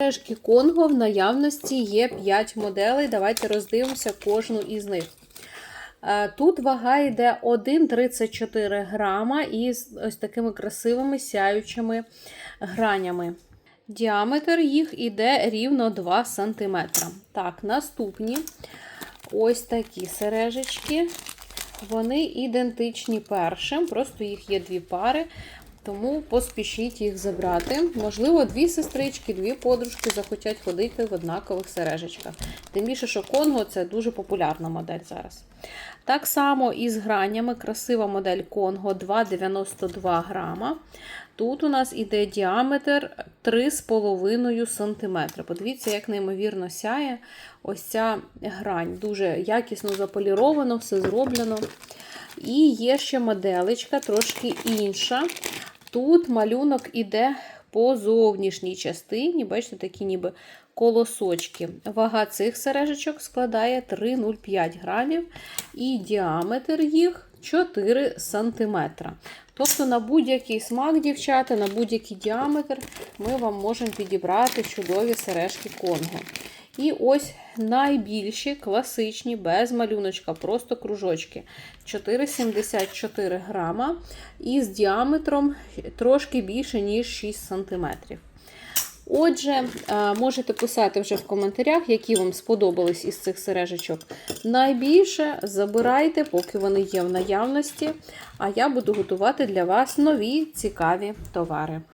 Сережки Конго в наявності є 5 моделей. Давайте роздивимося кожну із них. Е, Тут вага йде 1,34 грама із ось такими красивими сяючими гранями. Діаметр їх іде рівно 2 см. Так, наступні ось такі сережечки. Вони ідентичні першим, просто їх є дві пари, тому поспішіть їх забрати. Можливо, дві сестрички, дві подружки захотять ходити в однакових сережечках. Тим більше, що Конго це дуже популярна модель зараз. Так само і з гранями. Красива модель Конго 2,92 грама. Тут у нас іде діаметр 3,5 см. Подивіться, як неймовірно сяє ось ця грань. Дуже якісно заполіровано, все зроблено. І є ще моделечка, трошки інша. Тут малюнок іде по зовнішній частині, бачите, такі ніби колосочки. Вага цих сережечок складає 3,05 грамів, і діаметр їх 4 см. Тобто на будь-який смак, дівчата, на будь-який діаметр ми вам можемо підібрати чудові сережки Конго. І ось найбільші класичні, без малюночка, просто кружочки. 4,74 грама і з діаметром трошки більше, ніж 6 см. Отже, е, можете писати вже в коментарях, які вам сподобались із цих сережечок. Найбільше забирайте, поки вони є в наявності. А я буду готувати для вас нові цікаві товари.